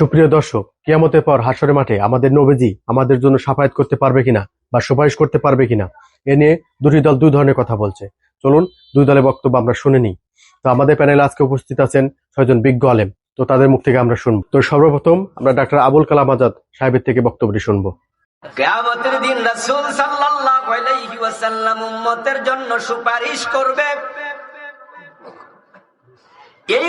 সুপ্রিয় দর্শক, কিয়ামতের পর হাসরের মাঠে আমাদের নবীজি আমাদের জন্য সাফায়াত করতে পারবে কিনা বা সুপারিশ করতে পারবে কিনা, এ নিয়ে দুটি দল দুই ধরনের কথা বলছে। চলুন, দুই দলের বক্তব্য আমরা শুনে নিই। তো আমাদের প্যানেলে আজকে উপস্থিত আছেন ছয়জন বিজ্ঞ আলেম। তো তাদের মুখ থেকে আমরা শুনব। তো সর্বপ্রথম আমরা ডাক্তার আবুল কালাম আজাদ সাহেবের থেকে বক্তব্যটি শুনব। জন্য সুপারিশ করবে। এই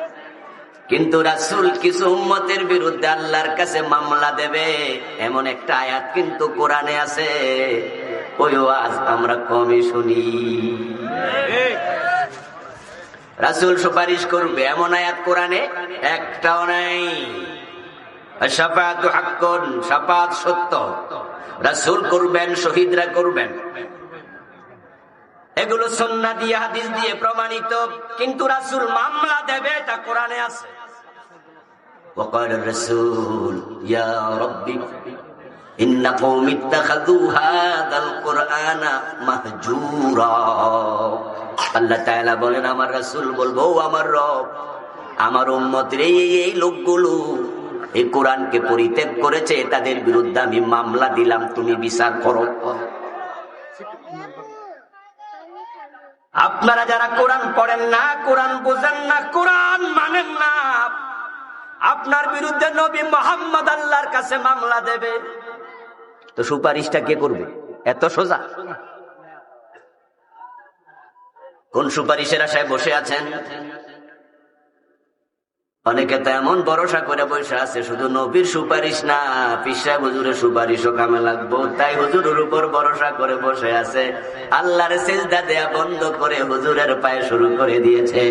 কিন্তু রাসুল কিছু উম্মতের বিরুদ্ধে আল্লাহর কাছে মামলা দেবে, এমন একটা আয়াত কিন্তু কোরআনে আছে। ওই ওয়াজ আমরা কমই শুনি। রাসুল সুপারিশ করবে, এমন আয়াত কোরআনে একটাও নাই। সত্য। রাসুল করবেন, শহীদরা করবেন। এগুলো সন্না দিয়ে, হাদিস দিয়ে প্রমাণিত। কিন্তু রাসুল মামলা দেবে, এটা কোরআনে আছে। وقال الرسول يا ربي إن قوم اتخذوا هذا القرآن مهجورا আল্লাহ তাআলা বলেন আমার রাসূল বলবো "ও আমার রব আমার উম্মতের এই এই- এই লোকগুলো এই কোরআনকে পরিত্যাগ করেছে তাদের বিরুদ্ধে আমি মামলা দিলাম তুমি বিচার করো আপনারা যারা কোরআন পড়েন না কোরআন বোঝেন না কোরআন মানেন না আপনার বিরুদ্ধে নবী মোহাম্মদ আল্লাহর কাছে মামলা দেবে। তো সুপারিশটা কে করবে? এত সোজা। কোন সুপারিশের আশায় বসে আছেন? অনেকে তো এমন ভরসা করে বসে আছে, শুধু নবীর সুপারিশ না পিসা হুজুরের সুপারিশও কামে লাগবো। তাই হুজুরের উপর ভরসা করে বসে আছে। আল্লাহর সেজদা দেয়া বন্ধ করে হুজুরের পায়ে শুরু করে দিয়েছে।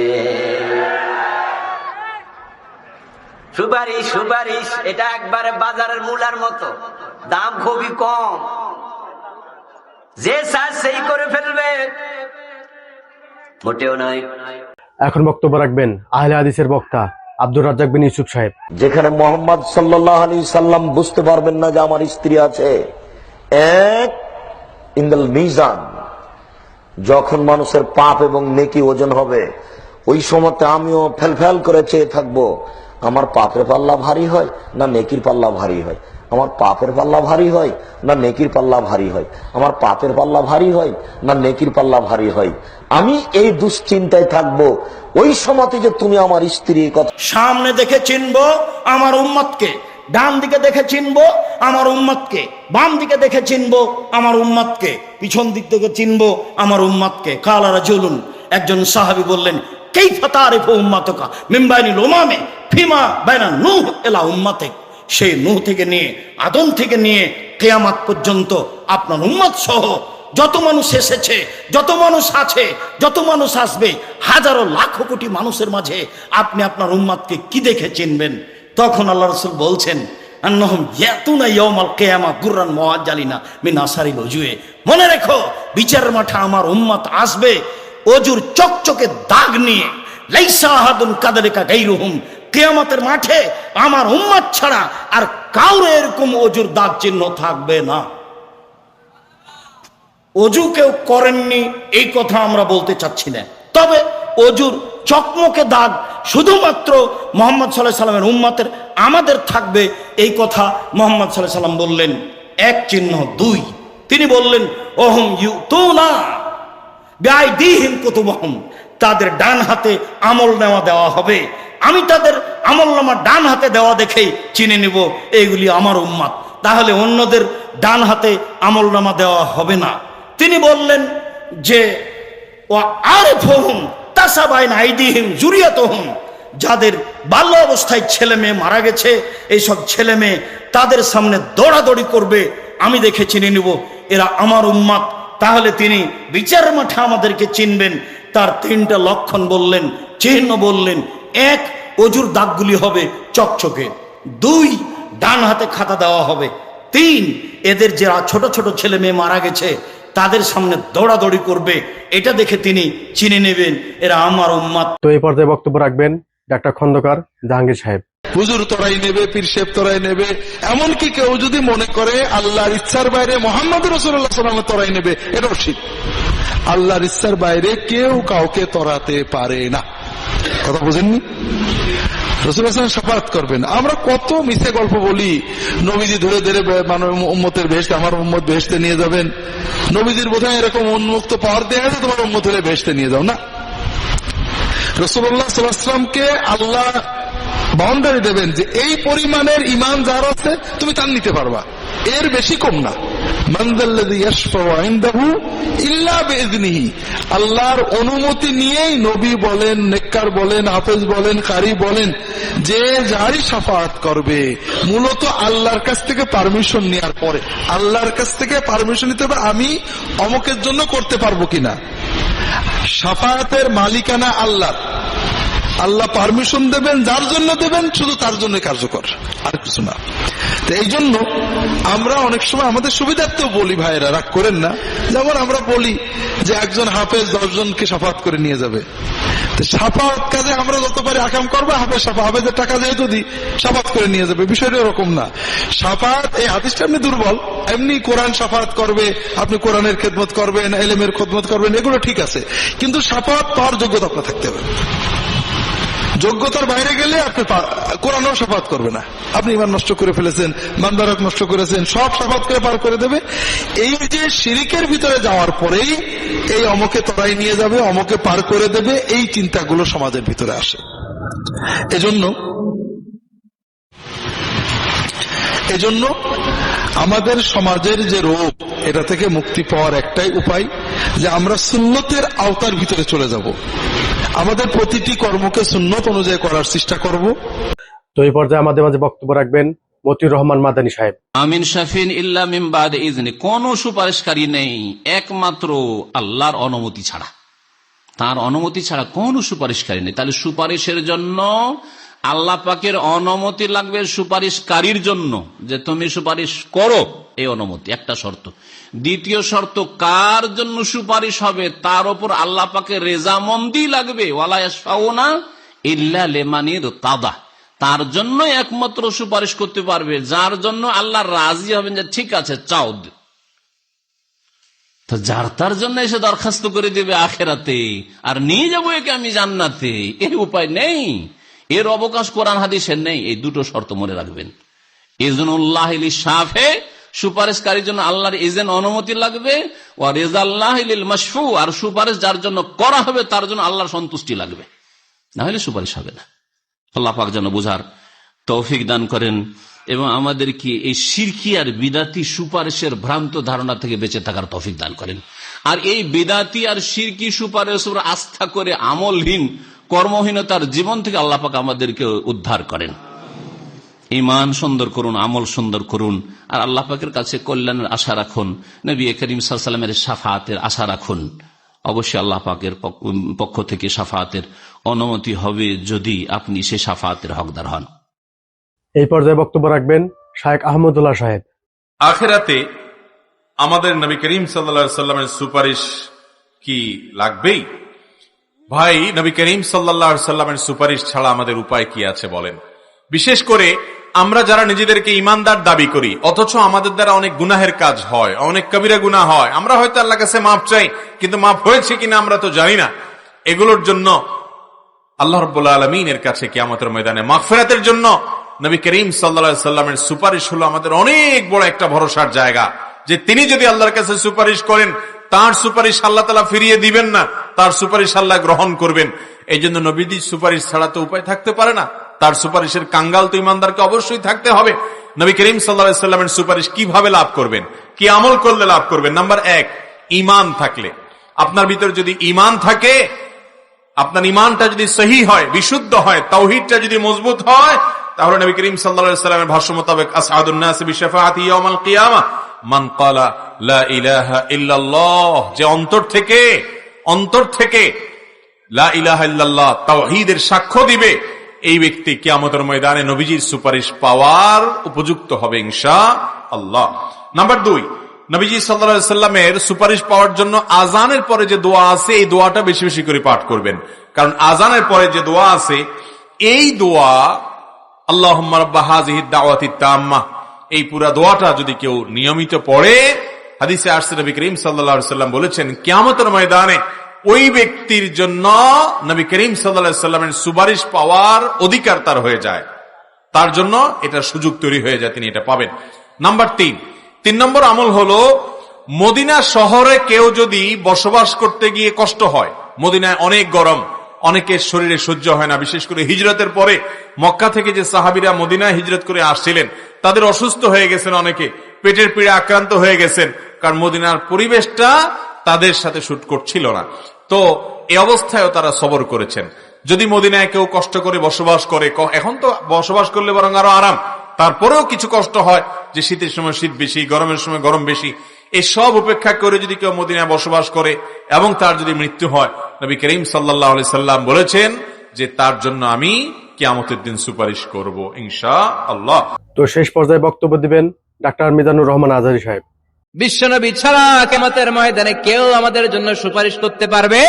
সুপারিশ সুপারিশ এটা একবারে বাজারের মূলার মতো। দাম খুবই কম। যে চায় সেই করে ফেলবে। মোটেও নয়। এখন বক্তব্য রাখবেন আহলে হাদিসের বক্তা আব্দুর রাজ্জাক বিন ইউসুফ সাহেব। যেখানে মোহাম্মদ সাল্লাহ আলী সাল্লাম বুঝতে পারবেন না যে আমার স্ত্রী আছে। এক ইন্দাল মিজান। যখন মানুষের পাপ এবং নেকি ওজন হবে ওই সময়তে আমিও ফেলফেল করে চেয়ে থাকব। আমার পাপের পাল্লা ভারী হয়, না নেকির পাল্লা ভারী হয়? আমার পাপের পাল্লা ভারী হয়, না নেকির পাল্লা ভারী হয়? আমার পাপের পাল্লা ভারী হয়, না নেকির পাল্লা ভারী হয়? আমি এই দুশ্চিন্তায় থাকব। ওই সময়তে যে তুমি আমার স্ত্রী কথা সামনে দেখে চিনবো আমার উম্মতকে, ডান দিকে দেখে চিনবো আমার উম্মতকে, বাম দিকে দেখে চিনবো আমার উম্মতকে, পিছন দিক থেকে চিনবো আমার উম্মতকে। কালারা চলুন একজন সাহাবি বললেন সেই নূহ থেকে নিয়ে, আদম থেকে নিয়ে কেয়ামাত পর্যন্ত আপনার উম্মত সহ যত মানুষ এসেছে, যত মানুষ আছে, যত মানুষ আসবে, হাজারো লাখো কোটি মানুষের মাঝে আপনি আপনার উম্মাদকে কি দেখে চিনবেন? তখন আল্লাহ রসুল বলছেন মিন রেখো, বিচারের মাঠে আমার উম্মত আসবে অজুর চকচকে দাগ নিয়ে গাইরুহুম, কিয়ামতের মাঠে আমার উম্মত ছাড়া আর এরকম অজুর দাগ চিহ্ন থাকবে না। অজু কেউ করেননি, এই কথা আমরা বলতে চাচ্ছি না। তবে অজুর চকমকে দাগ শুধুমাত্র মোহাম্মদ সাল্লাহ সাল্লামের উম্মাতের আমাদের থাকবে, এই কথা মোহাম্মদ সাল্লাহ সাল্লাম বললেন। এক চিহ্ন, দুই। তিনি বললেন, ওহম ইউ তো না গায়ে দিহীন কুতুবহম। তাদের ডান হাতে আমল নেওয়া দেওয়া হবে। আমি তাদের আমল নামা ডান হাতে দেওয়া দেখেই চিনে নিব এইগুলি আমার উম্মাত তাহলে অন্যদের ডান হাতে আমল নামা দেওয়া হবে না। তিনি বললেন যে ও আরে যাদের বাল্য অবস্থায় ছেলে মেয়ে মারা গেছে, এইসব ছেলে মেয়ে তাদের সামনে দৌড়াদৌড়ি করবে, আমি দেখে চিনে নিব, এরা আমার উম্মাত তাহলে তিনি বিচার মাঠে আমাদেরকে চিনবেন। তার তিনটা লক্ষণ বললেন, চিহ্ন বললেন। এক, অজুর দাগগুলি হবে চকচকে। দুই, ডান হাতে খাতা দেওয়া হবে। তিন, এদের যারা ছোট ছোট ছেলে মেয়ে মারা গেছে, তাদের সামনে দৌড়াদৌড়ি করবে। এটা দেখে তিনি চিনে নেবেন, এরা আমার উম্মাত তো এই পর্যায়ে বক্তব্য রাখবেন। ডাক্তার খন্দকার জাহাঙ্গীর সাহেব। হুজুর তরাই নেবে, পীর সাহেব তরাই নেবে। এমনকি কেউ যদি মনে করে আল্লাহর ইচ্ছার বাইরে মোহাম্মদ রসুল্লাহ সাল্লামের তরাই নেবে এটাও ঠিক আল্লাহর ইচ্ছার বাইরে কেউ কাউকে তরাতে পারে না। কথা বুঝেননি? রসুল্লাহ সাফাত করবেন। আমরা কত মিথ্যে গল্প বলি, নবীজি ধরে ধরে মানে উম্মতের ভেস্তে, আমার উম্মত ভেস্তে নিয়ে যাবেন। নবীজির বোধহয় এরকম উন্মুক্ত পাওয়ার আছে তোমার উম্মত হলে ভেস্তে নিয়ে যাও, না? রসুল্লাহ সাল্লাহামকে আল্লাহ বাউন্ডারি দেবেন যে এই পরিমাণের ইমান যার আছে, তুমি তার নিতে পারবা। এর বেশি কম না। আল্লাহর অনুমতি নিয়েই নবী বলেন, নেককার বলেন, হাফেজ বলেন, কারি বলেন, যে যারই শাফাআত করবে, মূলত আল্লাহর কাছ থেকে পারমিশন নেওয়ার পরে। আল্লাহর কাছ থেকে পারমিশন নিতে হবে, আমি অমুকের জন্য করতে পারব কিনা। সাফায়াতের মালিকানা আল্লাহ। আল্লাহ পারমিশন দেবেন, যার জন্য দেবেন, শুধু তার জন্য কার্যকর, আর কিছু না। তো এই জন্য আমরা অনেক সময় আমাদের সুবিধার্থেও বলি ভাইরা রাগ করেন না। যেমন আমরা বলি যে একজন হাফেজ দশজনকে সাফাত করে নিয়ে যাবে। সাফাত কাজে আমরা যত পারি আকাম করব, হাফেজ সাফা হাফেজের টাকা যেহেতু দিই সাফাত করে নিয়ে যাবে, বিষয়টা এরকম না। সাফাত এই হাদিসটা এমনি দুর্বল। এমনি কোরআন সাফাত করবে, আপনি কোরআনের খেদমত করবেন, এলেমের খেদমত করবেন, এগুলো ঠিক আছে। কিন্তু সাফাত পাওয়ার যোগ্যতা আপনার থাকতে হবে। যোগ্যতার বাইরে গেলে আপনি কোরআনও সাফাত করবে না। আপনি ইমান নষ্ট করে ফেলেছেন মান্দারক নষ্ট করেছেন, সব সাফাত করে পার করে দেবে। এই যে শিরিকের ভিতরে যাওয়ার পরেই এই অমকে তরাই নিয়ে যাবে, অমকে পার করে দেবে, এই চিন্তাগুলো সমাজের ভিতরে আসে। এজন্য এজন্য আমাদের সমাজের যে রোগ, এটা থেকে মুক্তি পাওয়ার একটাই উপায় যে আমরা সুন্নতের আওতার ভিতরে চলে যাব। আমাদের প্রতিটি কর্মকে সুন্নত অনুযায়ী করার চেষ্টা করব। তো এই পর্যায়ে আমাদের মাঝে বক্তব্য রাখবেন মতিউর রহমান মাদানী সাহেব। আমিন শাফিন ইল্লা মিমবাদ ইজনি। কোন সুপারিশকারী নেই একমাত্র আল্লাহর অনুমতি ছাড়া। তার অনুমতি ছাড়া কোন সুপারিশকারী নেই। তাহলে সুপারিশের জন্য আল্লাহ পাকের অনুমতি লাগবে সুপারিশকারীর জন্য যে তুমি সুপারিশ করো এই অনুমতি, একটা শর্ত। দ্বিতীয় শর্ত, কার জন্য সুপারিশ হবে তার উপর আল্লাহ পাকের রেজামন্দি লাগবে। ওয়ালায়াসফাউনা ইল্লা লেমানির তাদা তার জন্য একমাত্র সুপারিশ করতে পারবে, যার জন্য আল্লাহ রাজি হবেন যে ঠিক আছে, চাও। তো যার তার জন্য এসে দরখাস্ত করে দেবে আখেরাতে আর নিয়ে যাব একে আমি জান্নাতে, এর উপায় নেই। এর অবকাশ কোরআন হাদিসের নেই, এই দুটো শর্ত মনে রাখবেন। ইজনুল্লাহ সাফে সুপারিশকারীর জন্য আল্লাহর অনুমতি লাগবে ও রেজাল্লাহ আর সুপারিশ যার জন্য করা হবে তার জন্য আল্লাহর সন্তুষ্টি লাগবে। না হলে সুপারিশ হবে না। যেন বুঝার তৌফিক দান করেন, এবং আমাদেরকে এই সিরকি আর বিদাতি সুপারিশের ভ্রান্ত ধারণা থেকে বেঁচে থাকার তৌফিক দান করেন। আর এই বিদাতি আর সিরকি সুপারিশ আস্থা করে আমলহীন কর্মহীনতার জীবন থেকে আল্লাহ পাক আমাদেরকে উদ্ধার করেন। ইমান সুন্দর করুন আমল সুন্দর করুন আর আল্লাহ পাকের কাছে কল্যাণের আশা রাখুন নবী করিম সাল্লামের সাফাতের আশা রাখুন। অবশ্যই আল্লাহ পাকের পক্ষ- পক্ষ থেকে সাফাতের অনুমতি হবে যদি আপনি সে সাফাতের হকদার হন। এই পর্যায়ে বক্তব্য রাখবেন শায়েক আহমদুল্লাহ সাহেব। আখেরাতে আমাদের নবী করিম সাল্লা সাল্লামের সুপারিশ কি লাগবেই? ভাই, নবী করিম সাল্লা সাল্লামের সুপারিশ ছাড়া আমাদের উপায় কি আছে বলেন? বিশেষ করে আমরা যারা নিজেদেরকে ইমানদার দাবি করি, অথচ আমাদের দ্বারা অনেক গুনাহের কাজ হয়, অনেক কবিরা গুনাহ হয়, আমরা হয়তো আল্লাহ কাছে মাপ চাই, কিন্তু মাপ হয়েছে কিনা আমরা তো জানি না। এগুলোর জন্য আল্লাহ রব্বুল্লা আলমিনের কাছে কিয়ামতের ময়দানে মাগফিরাতের জন্য নবী করিম সাল্লা সাল্লামের সুপারিশ হলো আমাদের অনেক বড় একটা ভরসার জায়গা, যে তিনি যদি আল্লাহর কাছে সুপারিশ করেন, তার সুপারিশ আল্লাহ তালা ফিরিয়ে দিবেন না। তার সুপারিশ আল্লাহ গ্রহণ করবেন। এই জন্য নবীদির সুপারিশ ছাড়া তো উপায় থাকতে পারে না। তার সুপারিশের কাঙ্গাল তো ইমানদারকে অবশ্যই থাকতে হবে। নবী করিম সাল্লা সাল্লামের সুপারিশ কীভাবে লাভ করবেন? কি আমল করলে লাভ করবেন? নাম্বার এক ইমান থাকলে। আপনার ভিতরে যদি ইমান থাকে, আপনার ইমানটা যদি সহি হয়, বিশুদ্ধ হয়, তাওহিদটা যদি মজবুত হয়, তাহলে নবী করিম সাল্লা সাল্লামের ভাষ্য মোতাবেক মান ইল্লাল্লাহ, যে অন্তর থেকে অন্তর থেকে সাক্ষ্য দিবে, এই ব্যক্তি কিয়ামতের ময়দানে নবীজির সুপারিশ পাওয়ার উপযুক্ত হবে ইনশা আল্লাহ। নাম্বার দুই, নবীজি সাল্লা সাল্লামের সুপারিশ পাওয়ার জন্য আজানের পরে যে দোয়া আছে, এই দোয়াটা বেশি বেশি করে পাঠ করবেন। কারণ আজানের পরে যে দোয়া আছে, এই দোয়া আল্লাহ তাম্মা, এই পুরা দোয়াটা যদি কেউ নিয়মিত পড়ে হাদিসে আরসে নবী করিম সাল্লা সাল্লাম বলেছেন, কিয়ামতের ময়দানে ওই ব্যক্তির জন্য নবী করিম সাল্লা সাল্লামের সুপারিশ পাওয়ার অধিকার তার হয়ে যায়। তার জন্য এটা সুযোগ তৈরি হয়ে যায়, তিনি এটা পাবেন। নাম্বার তিন। তিন নম্বর আমল হলো, মদিনা শহরে কেউ যদি বসবাস করতে গিয়ে কষ্ট হয়, মদিনায় অনেক গরম অনেকের শরীরে সহ্য হয় না। বিশেষ করে হিজরতের পরে মক্কা থেকে যে সাহাবিরা মদিনায় হিজরত করে আসছিলেন, তাদের অসুস্থ হয়ে গেছেন অনেকে, পেটের পীড়া আক্রান্ত হয়ে গেছেন, কারণ মদিনার পরিবেশটা তাদের সাথে শুট করছিল না। তো এই অবস্থায়ও তারা সবর করেছেন। যদি মদিনায় কেউ কষ্ট করে বসবাস করে এখন তো বসবাস করলে বরং আরও আরাম। তারপরেও কিছু কষ্ট হয়, যে শীতের সময় শীত বেশি, গরমের সময় গরম বেশি। এই সব উপেক্ষা করে যদি কেউ মদিনায় বসবাস করে এবং তার যদি মৃত্যু হয় নবী করিম সাল্লাহ সাল্লাম বলেছেন যে তার জন্য আমি কিয়ামতের দিন সুপারিশ করব ইনশা আল্লাহ তো শেষ পর্যায়ে বক্তব্য দিবেন ডাক্তার মিজানুর রহমান আজহারি সাহেব। বিশ্বনবী ছাড়া কেমতের ময়দানে কেউ আমাদের জন্য সুপারিশ করতে পারবে?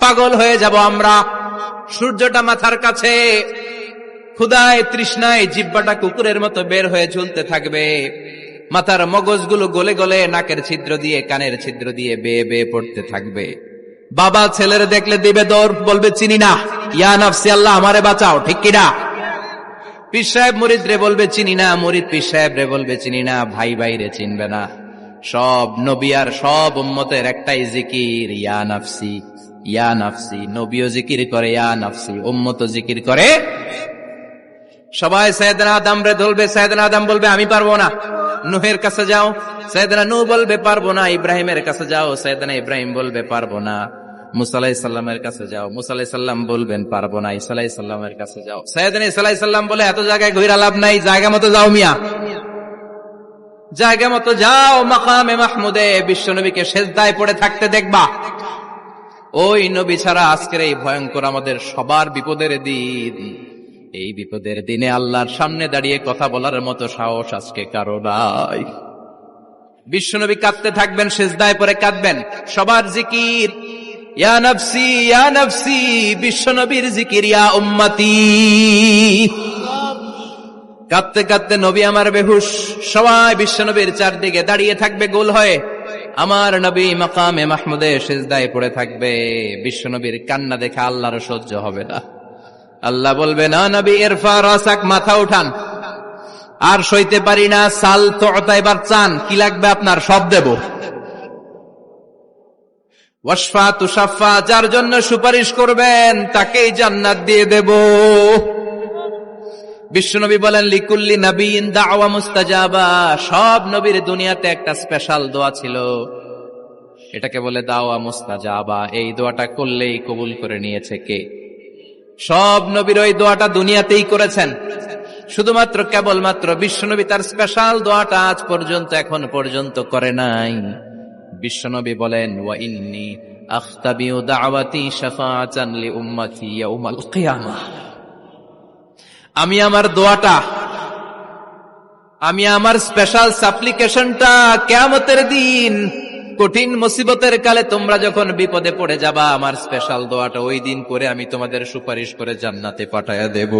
পাগল হয়ে যাব আমরা। সূর্যটা মাথার কাছে ক্ষুদায় তৃষ্ণায় জিব্বাটা কুকুরের মতো বের হয়ে ঝুলতে থাকবে। মাথার মগজগুলো গলে গলে নাকের ছিদ্র দিয়ে, কানের ছিদ্র দিয়ে বেয়ে বেয়ে পড়তে থাকবে। বাবা ছেলের দেখলে দিবে দৌড় বলবে, চিনি না। ইয়া নাফসি আল্লাহ, আমারে বাঁচাও, ঠিক কিনা? পীর সাহেব মুরিদ রে বলবে, চিনি না। মুরিদ পীর সাহেব রে বলবে, চিনি না, ভাই ভাই রে চিনবে না। সব নবী আর সব উম্মতের একটাই জিকির, ইয়া নাফসি ইয়া নাফসি। নবীও জিকির করে, ইয়া নাফসি। উম্মত জিকির করে। সবাই সৈয়দনা আদম রে ধরবে সৈয়দনা আদম বলবে, আমি পারব না। নুহের কাছে যাও। সৈয়দনা নূহ বলবে, পারব না। ইব্রাহিমের কাছে যাও। সৈয়দনা ইব্রাহিম বলবে, পারব না। কাছে যাও। বলবেন, পারব না। কাছে যাও। বলে, এত জায়গায় ঘুরা লাভ নাই। জায়গা মতো যাও মিয়া। জায়গা মতো যাও। মাহমুদে সেজদায় পড়ে থাকতে দেখবা। ওই নবী ছাড়া আজকের এই ভয়ঙ্কর আমাদের সবার বিপদের দিন। এই বিপদের দিনে আল্লাহর সামনে দাঁড়িয়ে কথা বলার মতো সাহস আজকে কারও নাই। বিশ্বনবী কাঁদতে থাকবেন, সেজদায় পরে কাঁদবেন। সবার জিকির বিশ্বনবীর কাঁদতে নবী আমার সবাই বিশ্বনবীর চারদিকে দাঁড়িয়ে থাকবে, গোল হয়ে। আমার নবী থাকবে, বিশ্বনবীর কান্না দেখে আল্লাহর সহ্য হবে না। আল্লাহ বলবে, না নবী এরফা রাসাক মাথা উঠান। আর সইতে পারি না, সাল তো এবার চান, কি লাগবে আপনার? সব দেব। তুষাফা যার জন্য সুপারিশ করবেন, তাকেই জান্নাত দিয়ে দেব। বিশ্বনবী বলেন, লিকুল্লি নবীন দাওয়া মুস্তাজাবা। সব নবীর দুনিয়াতে একটা স্পেশাল দোয়া ছিল। এটাকে বলে দাওয়া মুস্তাজাবা। এই দোয়াটা করলেই কবুল করে নিয়েছে কে? সব নবীর ওই দোয়াটা দুনিয়াতেই করেছেন। শুধুমাত্র কেবলমাত্র বিশ্বনবী তার স্পেশাল দোয়াটা আজ পর্যন্ত এখন পর্যন্ত করে নাই। বিশ্বনবী বলেন, ওয়া ইন্নি আখতাবিউ দাওয়াতি শাফাআতান লি উম্মতি ইয়াউমাল কিয়ামাহ আমি আমার দোয়াটা, আমি আমার স্পেশাল সাপ্লিকেশনটা কেমতের দিন কঠিন মুসিবতের কালে তোমরা যখন বিপদে পড়ে যাবা, আমার স্পেশাল দোয়াটা ওই দিন করে আমি তোমাদের সুপারিশ করে জান্নাতে পাঠায়া দেব।